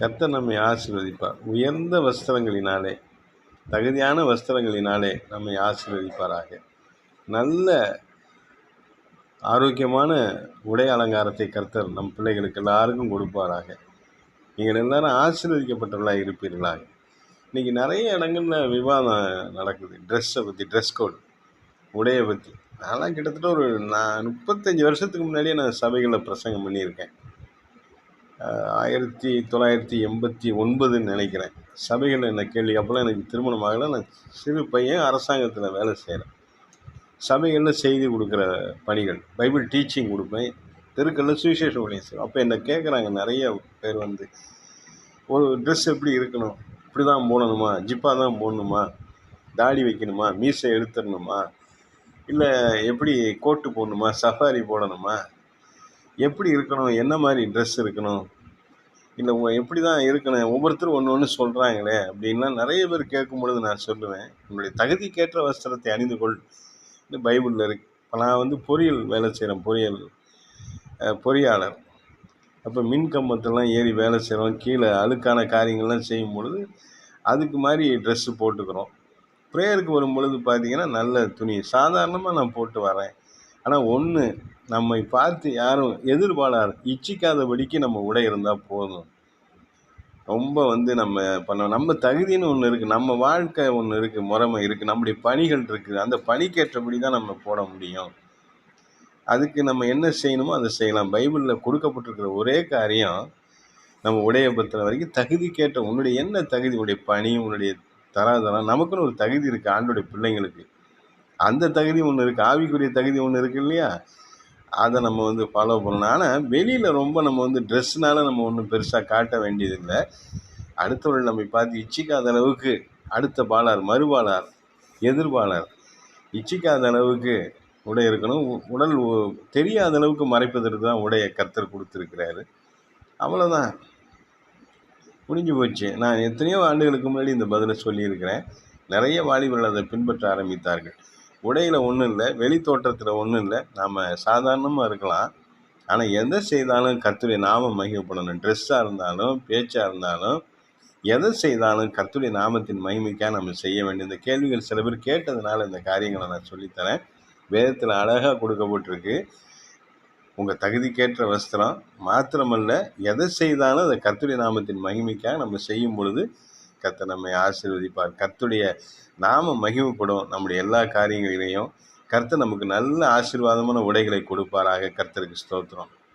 கர்த்தர் நம்மை ஆசீர்வதிப்பார். உயர்ந்த வஸ்திரங்களினாலே தகுதியான வஸ்திரங்களினாலே நம்மை ஆசீர்வதிப்பாராக. நல்ல ஆரோக்கியமான உடை அலங்காரத்தை கர்த்தர் நம் பிள்ளைகளுக்கு எல்லாருக்கும் கொடுப்பாராக. நீங்கள் எல்லாரும் ஆசீர்வதிக்கப்பட்டவர்களாக இருப்பீர்களாக. இன்றைக்கி நிறைய இடங்களில் விவாதம் நடக்குது. ட்ரெஸ்ஸை பற்றி ட்ரெஸ் கோட் உடையை பற்றி நான்லாம் கிட்டத்தட்ட ஒரு நான் முப்பத்தஞ்சு வருஷத்துக்கு முன்னாடியே நான் சபைகளில் பிரசங்கம் பண்ணியிருக்கேன். ஆயிரத்தி தொள்ளாயிரத்தி எண்பத்தி ஒன்பதுன்னு நினைக்கிறேன். சபைகளில் என்ன கேள்வி அப்போல்லாம் எனக்கு திருமணம் ஆகலை. நான் சிறு பையன் அரசாங்கத்தில் வேலை செய்கிறேன் சபைகளில் செய்தி கொடுக்குற பணிகள் பைபிள் டீச்சிங் கொடுப்பேன். தெருக்களில் சுவிசேஷ ஊழியம் அப்போ என்னை கேட்குறாங்க நிறைய பேர் வந்து ஒரு ட்ரெஸ் எப்படி இருக்கணும்? இப்படி தான் போடணுமா? ஜிப்பாக தான் போடணுமா? தாடி வைக்கணுமா? மீசை எடுத்துடணுமா? இல்லை எப்படி கோட்டு போடணுமா? சஃபாரி போடணுமா? எப்படி இருக்கணும்? என்ன மாதிரி ட்ரெஸ் இருக்கணும்? இல்லை உங்கள் எப்படி தான் இருக்கணும்? ஒவ்வொருத்தரும் ஒன்று ஒன்று சொல்கிறாங்களே அப்படின்லாம் நிறைய பேர் கேட்கும் பொழுது நான் சொல்லுவேன். உங்களுடைய தகுதிக்கேற்ற வஸ்திரத்தை அணிந்து கொள். இந்த பைபிளில் இருக்கு. இப்போ நான் வந்து பொறியியல் வேலை செய்கிறேன் பொறியியல் பொறியாளர். அப்போ மின் கம்பத்தெல்லாம் ஏறி வேலை செய்கிறோம் கீழே அழுக்கான காரியங்கள்லாம் செய்யும் பொழுது அதுக்கு மாதிரி ட்ரெஸ்ஸு போட்டுக்கிறோம். ப்ரேயருக்கு வரும் பொழுது பார்த்தீங்கன்னா நல்ல துணி. சாதாரணமாக நான் போட்டு வரேன். ஆனால் ஒன்று நம்மை பார்த்து யாரும் எதிர்பாரார் இச்சிக்காதபடிக்கு நம்ம உடை இருந்தால் போதும். ரொம்ப வந்து நம்ம பண்ண நம்ம தகுதின்னு ஒன்று இருக்குது நம்ம வாழ்க்கை ஒன்று இருக்குது முறைமை இருக்குது நம்முடைய பணிகள் இருக்குது அந்த பணிக்கேற்றபடி தான் நம்ம போட முடியும். அதுக்கு நம்ம என்ன செய்யணுமோ அதை செய்யலாம். பைபிளில் கொடுக்கப்பட்டிருக்கிற ஒரே காரியம் நம்ம உடைய பத்திர வரைக்கும் தகுதிக்கேற்ற உன்னுடைய என்ன தகுதி உன்னுடைய பணி உன்னுடைய தராதரம் நமக்குன்னு ஒரு தகுதி இருக்குது ஆண்டுடைய பிள்ளைங்களுக்கு. அந்த தகுதி ஒன்று இருக்குது ஆவிக்குரிய தகுதி ஒன்று இருக்கு இல்லையா? அதை நம்ம வந்து ஃபாலோ பண்ணணும். ஆனால் வெளியில் ரொம்ப நம்ம வந்து ட்ரெஸ்னால நம்ம ஒன்றும் பெருசாக காட்ட வேண்டியதில்லை. அடுத்தவர்கள் நம்மை பார்த்து இச்சிக்காத அளவுக்கு அடுத்த பாலார் மறுபாலார் எதிர்பாலார் இச்சிக்காத அளவுக்கு உடை இருக்கணும். உடல் தெரியாத அளவுக்கு மறைப்பதற்கு தான் உடையை கர்த்தர் கொடுத்துருக்கிறாரு. அவ்வளோதான் முடிஞ்சு போச்சு. நான் எத்தனையோ ஆண்டுகளுக்கு முன்னாடி இந்த பதிலை சொல்லியிருக்கிறேன். நிறைய வாலிபர்கள் அதை பின்பற்ற ஆரம்பித்தார்கள். உடையில் ஒன்றும் இல்லை வெளி தோற்றத்தில் ஒன்றும் இல்லை. நாம் சாதாரணமாக இருக்கலாம். ஆனால் எதை செய்தாலும் கர்த்தருடைய நாமம் மகிமைப்படணும். ட்ரெஸ்ஸாக இருந்தாலும் பேச்சாக இருந்தாலும் எதை செய்தாலும் கர்த்தருடைய நாமத்தின் மகிமைக்காக நம்ம செய்ய வேண்டிய இந்த கேள்விகள் சில பேர் கேட்டதுனால இந்த காரியங்களை நான் சொல்லித்தரேன். வேதத்தில் அழகாக கொடுக்கப்பட்டிருக்கு. உங்கள் தகுதிக்கேற்ற வஸ்திரம். மாத்திரமல்ல எதை செய்தாலும் அதை கர்த்தருடைய நாமத்தின் மகிமைக்காக நம்ம செய்யும் பொழுது கர்த்தர் நம்மை ஆசீர்வதிப்பார். கர்த்துடைய நாம மகிமைப்படும் நம்முடைய எல்லா காரியங்களிலையும். கர்த்தர் நமக்கு நல்ல ஆசீர்வாதமான உடைகளை கொடுப்பாராக. கர்த்தருக்கு ஸ்தோத்திரம்.